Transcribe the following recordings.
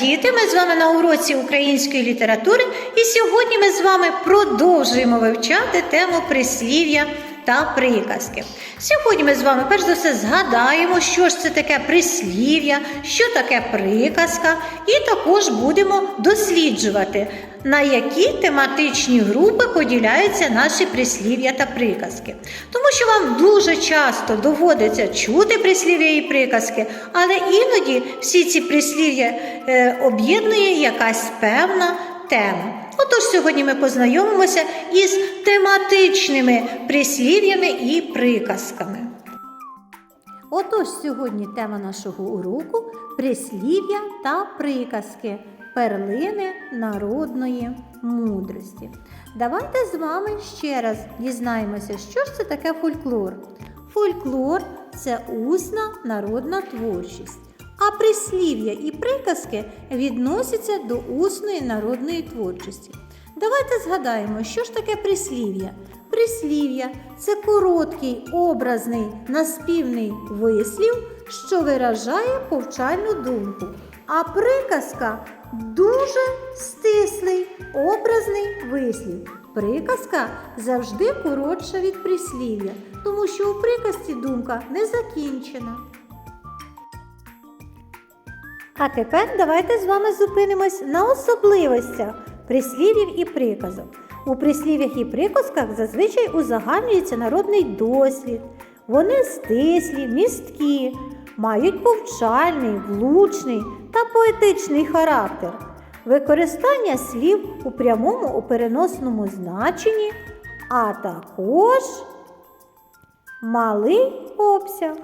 Діти! Ми з вами на уроці української літератури, і сьогодні ми з вами продовжуємо вивчати тему прислів'я та приказки. Сьогодні ми з вами перш за все згадаємо, що ж це таке прислів'я, що таке приказка, і також будемо досліджувати, на які тематичні групи поділяються наші прислів'я та приказки. Тому що вам дуже часто доводиться чути прислів'я і приказки, але іноді всі ці прислів'я е, об'єднує якась певна тема. Отож, сьогодні ми познайомимося із тематичними прислів'ями і приказками. Отож, сьогодні тема нашого уроку прислів'я та приказки, перлини народної мудрості. Давайте з вами ще раз дізнаємося, що ж це таке фольклор. Фольклор це усна народна творчість. А прислів'я і приказки відносяться до усної народної творчості. Давайте згадаємо, що ж таке прислів'я. Прислів'я це короткий образний наспівний вислів, що виражає повчальну думку. А приказка дуже стислий образний вислів. Приказка завжди коротша від прислів'я, тому що у приказці думка не закінчена. А тепер давайте з вами зупинимось на особливостях прислів'їв і приказок. У прислів'ях і приказках зазвичай узагальнюється народний досвід. Вони стислі, місткі, мають повчальний, влучний та поетичний характер. Використання слів у прямому у переносному значенні, а також малий обсяг.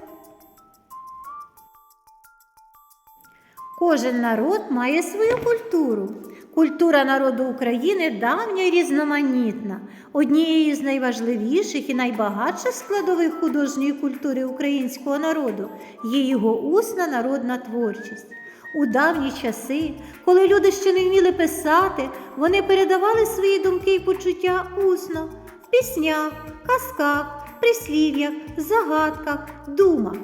Кожен народ має свою культуру. Культура народу України давня і різноманітна. Однією з найважливіших і найбагатших складових художньої культури українського народу є його усна народна творчість. У давні часи, коли люди ще не вміли писати, вони передавали свої думки і почуття усно в піснях, казках, прислів'ях, загадках, думах.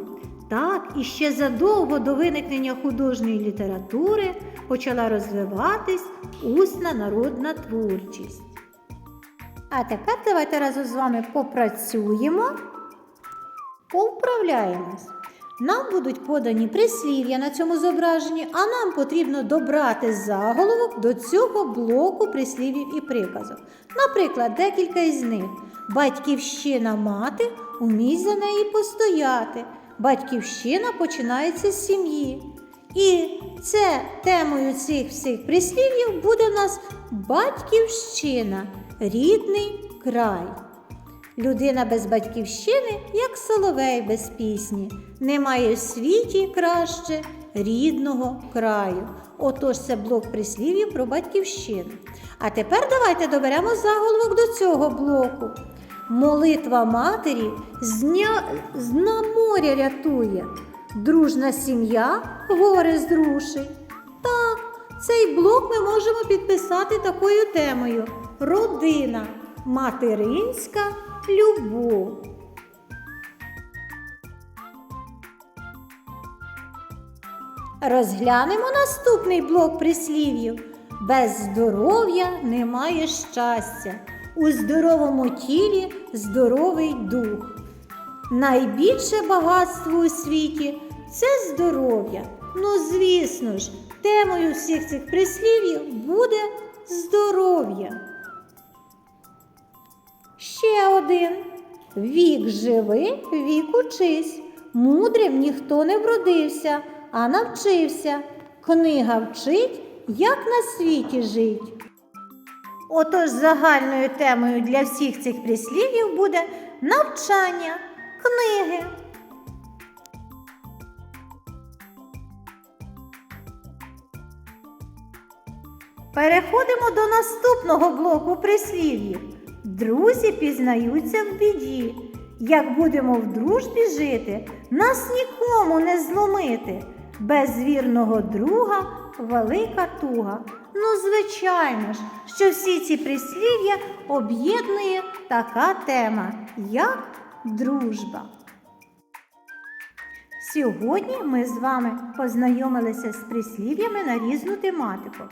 Так, і ще задовго до виникнення художньої літератури почала розвиватись усна народна творчість. А тепер давайте разом з вами попрацюємо, повправляємось. Нам будуть подані прислів'я на цьому зображенні, а нам потрібно добрати заголовок до цього блоку прислів'їв і приказок. Наприклад, декілька із них. Батьківщина мати, умій за неї постояти. Батьківщина починається з сім'ї. І це темою цих всіх прислів'їв буде в нас батьківщина, рідний край. Людина без батьківщини, як соловей без пісні, немає в світі краще рідного краю. Отож, це блок прислів'їв про батьківщину. А тепер давайте доберемо заголовок до цього блоку. Молитва матері з дня моря рятує. Дружна сім'я горе зрушить. Так, цей блок ми можемо підписати такою темою: Родина, материнська любов. Розглянемо наступний блок прислів'їв. Без здоров'я немає щастя. У здоровому тілі здоровий дух. Найбільше багатство у світі це здоров'я. Ну, звісно ж, темою всіх цих прислів'їв буде здоров'я. Ще один. Вік живи, вік учись. Мудрим ніхто не вродився, а навчився. Книга вчить, як на світі жить. Отож, загальною темою для всіх цих прислів'їв буде навчання, книги. Переходимо до наступного блоку прислів'їв. Друзі пізнаються в біді. Як будемо в дружбі жити, нас нікому не зломити. Без вірного друга велика туга. Ну, звичайно ж, що всі ці прислів'я об'єднує така тема, як дружба. Сьогодні ми з вами познайомилися з прислів'ями на різну тематику.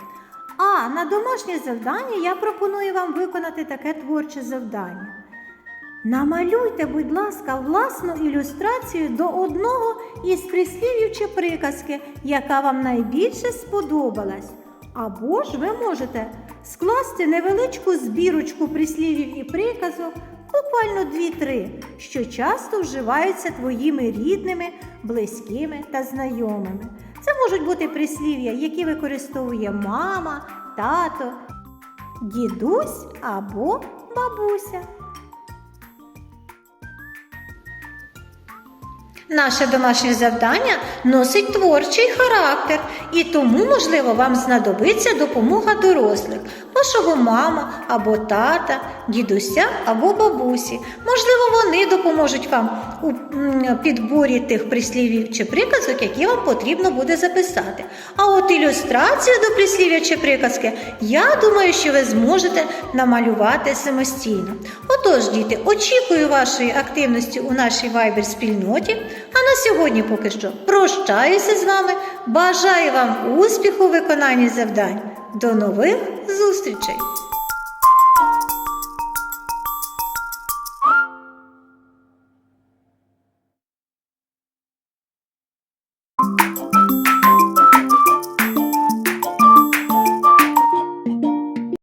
А на домашнє завдання я пропоную вам виконати таке творче завдання. Намалюйте, будь ласка, власну ілюстрацію до одного із прислів'їв чи приказки, яка вам найбільше сподобалась. Або ж ви можете скласти невеличку збірочку прислів'їв і приказок, буквально 2-3, що часто вживаються твоїми рідними, близькими та знайомими. Це можуть бути прислів'я, які використовує мама, тато, дідусь або бабуся. Наше домашнє завдання носить творчий характер, і тому, можливо, вам знадобиться допомога дорослих, вашого мама або тата, дідуся або бабусі. Можливо, вони допоможуть вам у підборі тих прислів'їв чи приказок, які вам потрібно буде записати. А от ілюстрацію до прислів'я чи приказки, я думаю, що ви зможете намалювати самостійно. Отож, діти, очікую вашої активності у нашій вайбер спільноті. А на сьогодні поки що прощаюся з вами. Бажаю вам успіху у виконанні завдань. До нових зустрічей!